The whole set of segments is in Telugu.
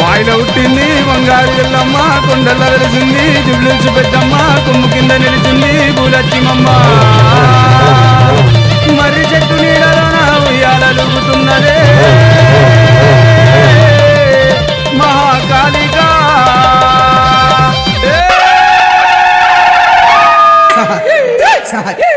బాయిలో పుట్టింది బంగారు ఎల్లమ్మ కొండల్లో వెలిసింది జుబ్లిల్స్ పెద్దమ్మ కొమ్ము కింద నిలిచింది పూలచ్చిమమ్మ మర్రి చెట్టు నీడలోన ఉయ్యాలలుగుతున్నదే మహాకాళికా. ఏ! కాలిక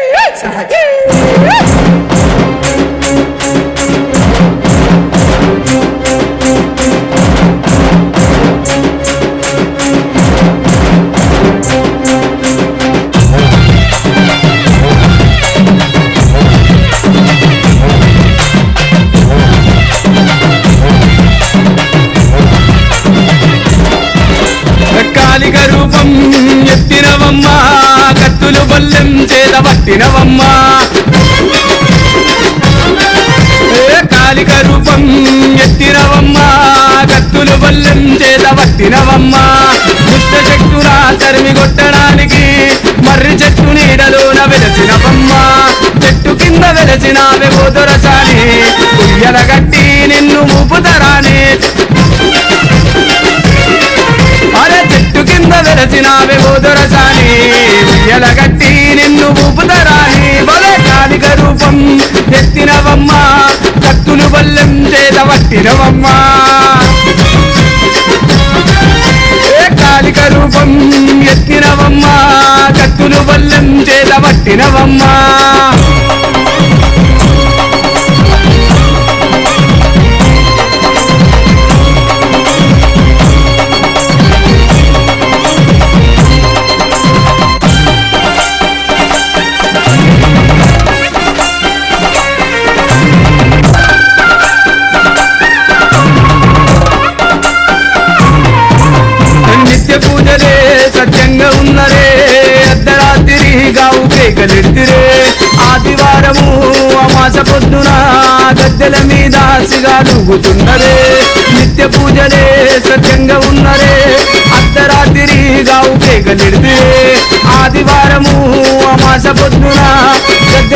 కత్తులు బల్లం చేత పట్టినవమ్మా. దుష్ట శక్తుల తరిమి కొట్టడానికి మర్రి చెట్టు నీడలోన వెలచినవమ్మా. చెట్టు కింద వెలసినావే ఓదొరసాని ఉయ్యల గట్టి నిన్ను ఊపుతరానే అరే చెట్టు కింద వెలసినావే ఓదొరసాని ఎలగట్టి నిన్ను ఊపుతరాని బలే కాలిక రూపం ఎత్తినవమ్మా. కత్తులు బల్లం చేత పట్టినవమ్మా. కత్తులు చేత పట్టినవమ్మా.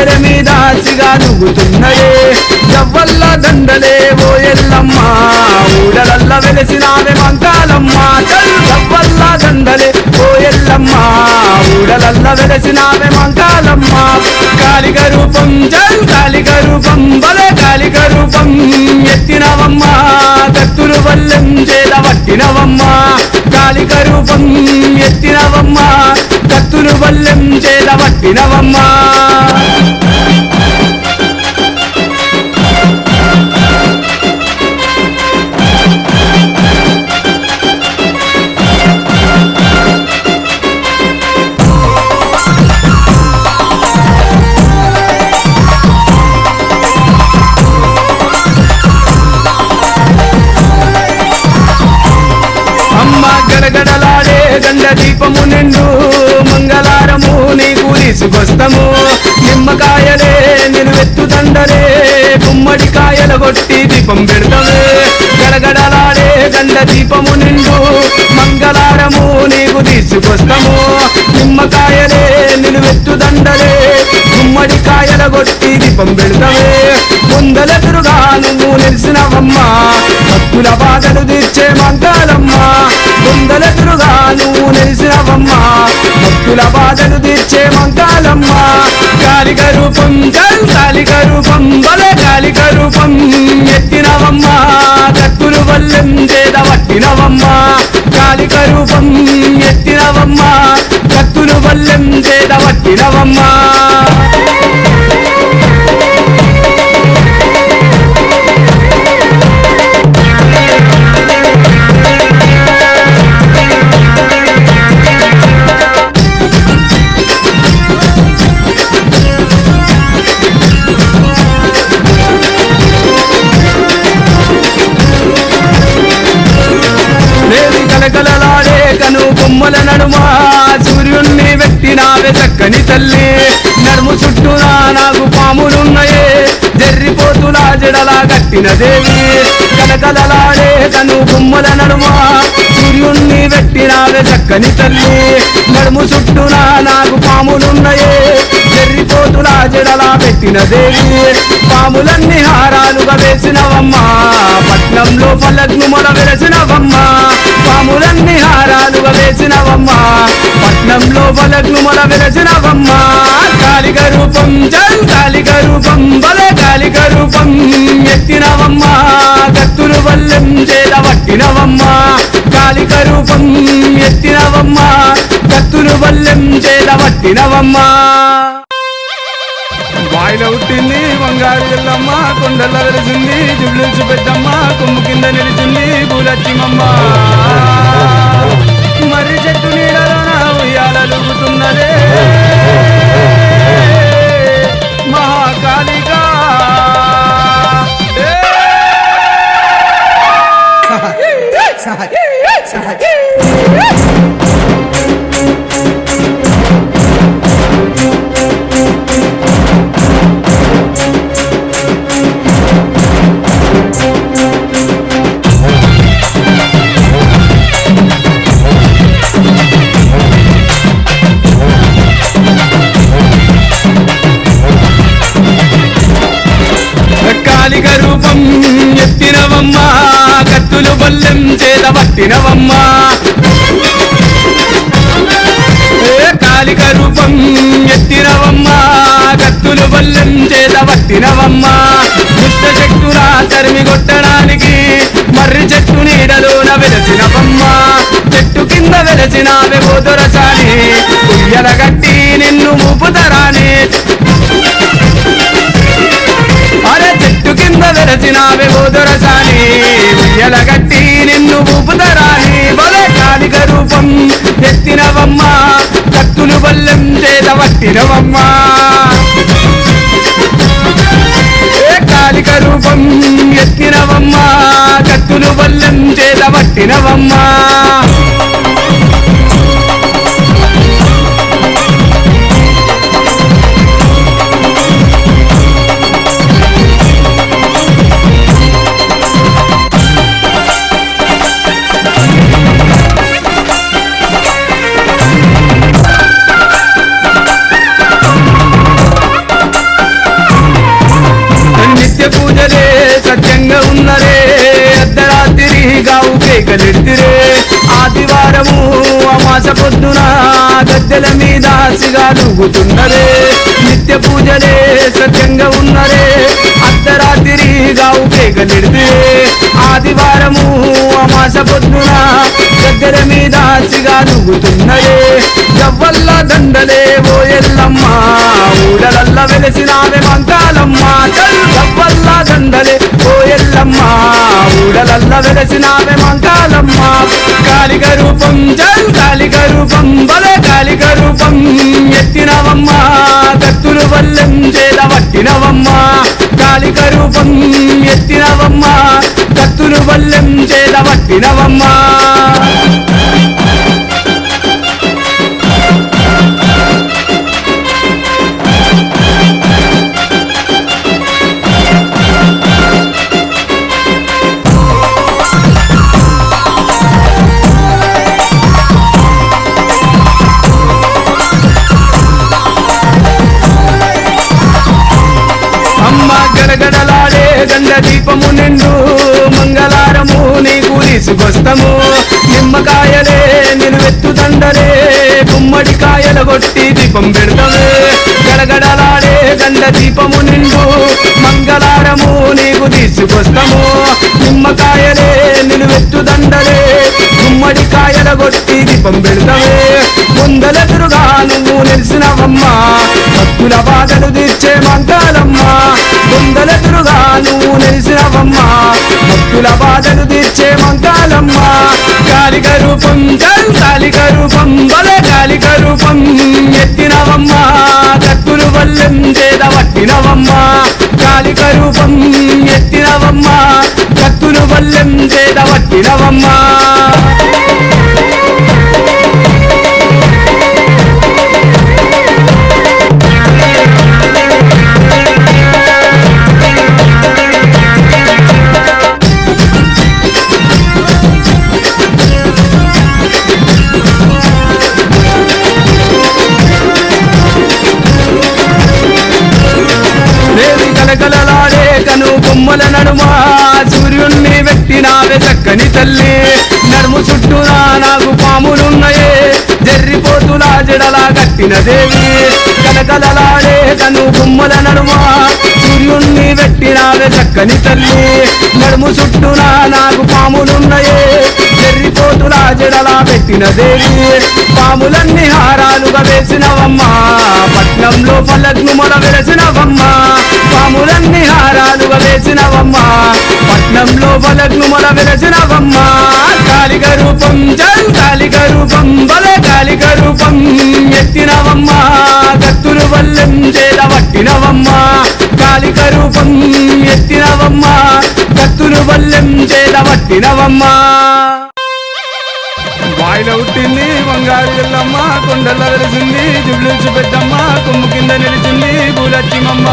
గద్దెల మీద ఆశగా సిగాలుగుతున్నరే ఎవ్వల్ల దండలే ఓ ఎల్లమ్మ. ఊడలల్ల వెలసినావే మంకాలమ్మ ఎవ్వల్ల దండలే ఓ ఎల్లమ్మ. ఊడలల్ల వెలసినావే మంకాలమ్మ కాలిక రూపం జల్ కాలిక రూపం బలే కాలిక రూపం ఎత్తినవమ్మ. కత్తులు వల్లం చేత పట్టినవమ్మ. కాలిక రూపం ఎత్తినవమ్మ. కత్తులు వల్లం చేత పట్టినవమ్మ. కొట్టి దీపం పెడతామే గడగడలాడే గండ దీపము నిండు మంగళారము నీకు తీసుకొస్తాము. నిమ్మకాయలే నిలువెత్తు దండలే గుమ్మడికాయల కొట్టి దీపం పెడతామే ముందలెదురుగా నువ్వు నిలిచినవమ్మా. భక్తుల బాధలు తీర్చే మంగళమ్మా. ముందలెదురుగా నువ్వు నిలిచినవమ్మా. భక్తుల బాధలు తీర్చే మంగళమ్మా. కాలిక రూపం కాలిక రూపం బలే. కత్తులు వల్లెం చేత పట్టినవమ్మ కాలిక రూపం ఎత్తినవమ్మ కత్తులు వల్లెం చేత పట్టినవమ్మ. కలకలలాడే కను బొమ్మల నడుమ. సూర్యుణ్ణి పెట్టినావే చక్కని తల్లి. నడుము చుట్టూ నాకు పాములున్నాయే. జర్రిపోతులా జడలా కట్టిన దేవి కలకలలాడే కను గుమ్మల నడుమ. సూర్యుణ్ణి పెట్టినావే చక్కని తల్లి నడుము చుట్టూనా నాకు పాములున్నాయే. జరిపోతులా జడలా పెట్టిన దేవి పాములన్నీ హారాలుగా వేసినవమ్మా. పట్నంలో పల్లగ్ను మొల వెలసినవమ్మా. పాములన్నీ హారాలుగా వేసినవమ్మా. పట్నంలో పల్లగ్ను మొల వెలసినవమ్మా. కాలిక రూపం జల్ కాలిక రూపం బల కాలిక రూపం ఎత్తినవమ్మా కత్తులు వల్లెం చేత పట్టినవమ్మా కాళిక రూపం ఎత్తినవమ్మా కత్తులు వల్లెం చేత పట్టినవమ్మా బాయిలో ఉట్టింది బంగారు ఎల్లమ్మ కొండల్లో వెలిసింది జుబ్లిల్స్ పెద్దమ్మ కొమ్ము కింద నిలిచింది పూలచ్చిమమ్మ. మరి చెట్టు నీడలోన ఉయ్యాలలుగుతున్నదే మహాకాళికా ఏ! కాలిక రూపం ఎత్తినవమ్మా కత్తులు బల్లం చేత పట్టినవమ్మా దుష్ట శక్తులా తరిమి కొట్టడానికి మర్రి చెట్టు నీడలోన వెలసినవమ్మా. చెట్టు కింద వెలసిన వెబోదొరసాని ఉయ్యల గట్టి నిన్ను ఊపుతరాని అరే చెట్టు కింద వెరసినావే గోదొరసాని ఉయ్యల గట్టి నిన్ను ఊపుతరాని బలే కాలిక రూపం ఎత్తినవమ్మా భక్తులు బల్లెం చేత పట్టినవమ్మా ఏ కాలిక రూపం ఎత్తినవమ్మా కత్తులు బల్లెం చేత అమాస పొద్దున గద్దెల మీద సిగాలుగుతున్నరే నిత్య పూజలే సత్యంగా ఉన్నరే. అర్ధరాత్రి గావు కేకలెడితిరే ఆదివారము అమాస పొద్దున గద్దెల మీద సిగాలుగుతున్నరే జవ్వల్ల దండలే ఓ ఎల్లమ్మ ఊడలల్ల వెలసినావే మంకాలమ్మ. జవ్వల్ల దండలే ఊడలల్ల వెలసినావే మంకాలమ్మ కాలిక రూపం జరు కాలిక రూపం బల కాలిక రూపం ఎత్తినవమ్మ. కత్తులు వల్లం చేత పట్టినవమ్మ. కాలిక రూపం ఎత్తినవమ్మ. కత్తులు వల్లం చేత పట్టినవమ్మా. గడగడలాడే దీపము నిండు మంగళారము నీకు తీసుకొస్తాము. నిమ్మకాయలే నిలువెత్తు దండలే గుమ్మడికాయల కొట్టి దీపం పెడతాము. గడగడలాడే గండ దీపము నిండు మంగళారము నీకు తీసుకొస్తాము. నిమ్మకాయలే నిలువెత్తు దండలే గుమ్మడికాయల కొట్టి దీపం పెడతాము. కాలిక జల్ చల్ బల రూపం బలే ఎత్తినవమ్మా కత్తులు వల్లెం చేత పట్టినవమ్మా. కాలిక రూపం ఎత్తినవమ్మా కత్తులు వల్లెం చేత పట్టినవమ్మా. చక్కని తల్లి నడుము చుట్టూరా నాకు పాములున్నాయే. జర్రిపోతులా జడలా కట్టిన దేవి కలకలలాడే కను బొమ్మల నడుమ. సూర్యుణ్ణి పెట్టినావే చక్కని తల్లి నడుము చుట్టూరా నాకు పాములున్నాయే. జర్రిపోతులా జడలా పెట్టిన దేవి పాములన్నీ హారాలుగా వేసినవమ్మా. పట్నంలో పల్లగ్ను మొల వెలసినవమ్మా. పాములన్నీ హారాలు కాలంలో వలగ్ను మన వెలసినవమ్మా కాళిక రూపం జల్ కాళిక రూపం బలే కాళిక రూపం ఎత్తినవమ్మా కత్తులు వల్లం చేల పట్టినవమ్మ కాళిక రూపం ఎత్తినవమ్మ కత్తులు వల్లెం చేల పట్టినవమ్మ బాయిలో బంగారు ఎల్లమ్మ. కొండల్లో వెలిసింది జుబ్లిల్స్ పెద్దమ్మ. కొమ్ము కింద నిలిచింది పూలచ్చిమమ్మ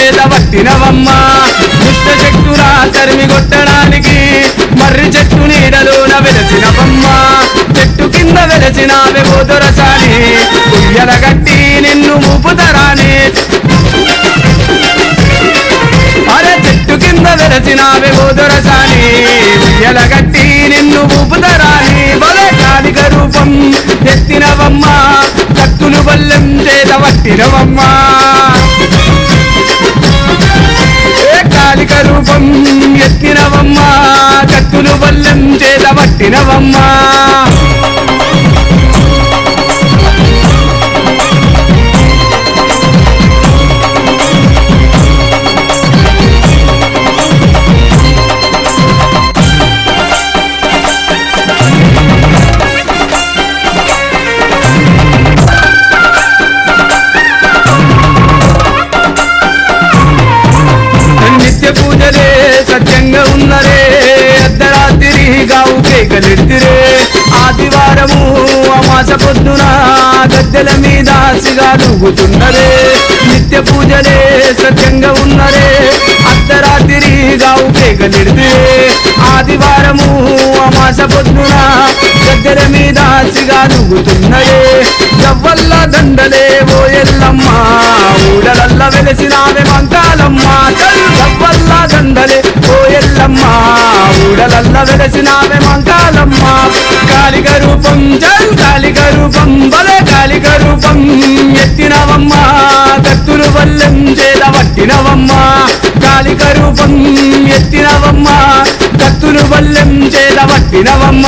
చేత పట్టినవమ్మా. దుష్ట చెట్టున తరిమి కొట్టడానికి మర్రి చెట్టు నీడలోన వెలసినవమ్మా. చెట్టు కింద వెలసినావే బోదొరసాని ఉయ్యల గట్టి నిన్ను మూపుతరాని. అరే చెట్టు కింద వెలసినావే ఉయ్యల గట్టి నిన్ను ఊపుతరాని బలే కాలిక రూపం ఎత్తినవమ్మా. కత్తులు బల్లెం చేత పట్టినవమ్మా. పుట్టినవమ్మా కేకలెత్తిరే ఆదివారము అమాస పొద్దున గద్దెల మీద సిగాలుగుతున్నరే నిత్య పూజలే సత్యంగా ఉన్నరే. అర్ధరాత్రి గావు కేకలెత్తిరే ఆదివారము అమాస పొద్దున గద్దెల మీద సిగాలుగుతున్నరే ఎవ్వల్ల దండలే ఓ ఎల్లమ్మ ఊడలల్ల వెలసినావే మంకాలమ్మ. వల్ల జవ్వల్ల దండలే. ఓ ఎల్లమ్మ ఊడలల్ల వెలసినావే మంకాలమ్మ. కాలిక రూపం జల్ కాలిక రూపం బలే కాలిక రూపం. ఎత్తినవమ్మ కత్తులు వల్లెం చేద పట్టినవమ్మ. కాలిక రూపం ఎత్తినవమ్మ కత్తులు వల్లెం చేద పట్టినవమ్మ.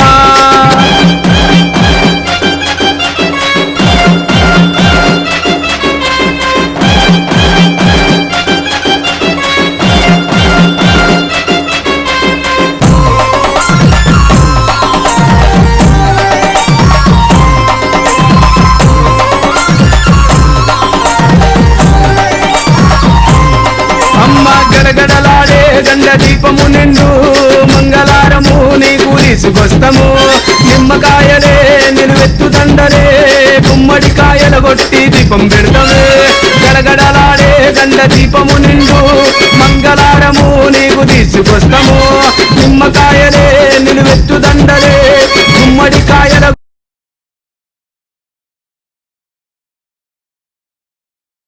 గడగడలాడే గండ దీపము నిండు మంగళారము నీ తీసుకొస్తము. నిమ్మకాయలే నిలువెత్తు దండలే గుమ్మడికాయల కొట్టి దీపం పెడతామే. గడగడలాడే గండ దీపము నిండు మంగళారము నీకు తీసుకొస్తాము. నిమ్మకాయలే నిలువెత్తు దండలే గుమ్మడికాయల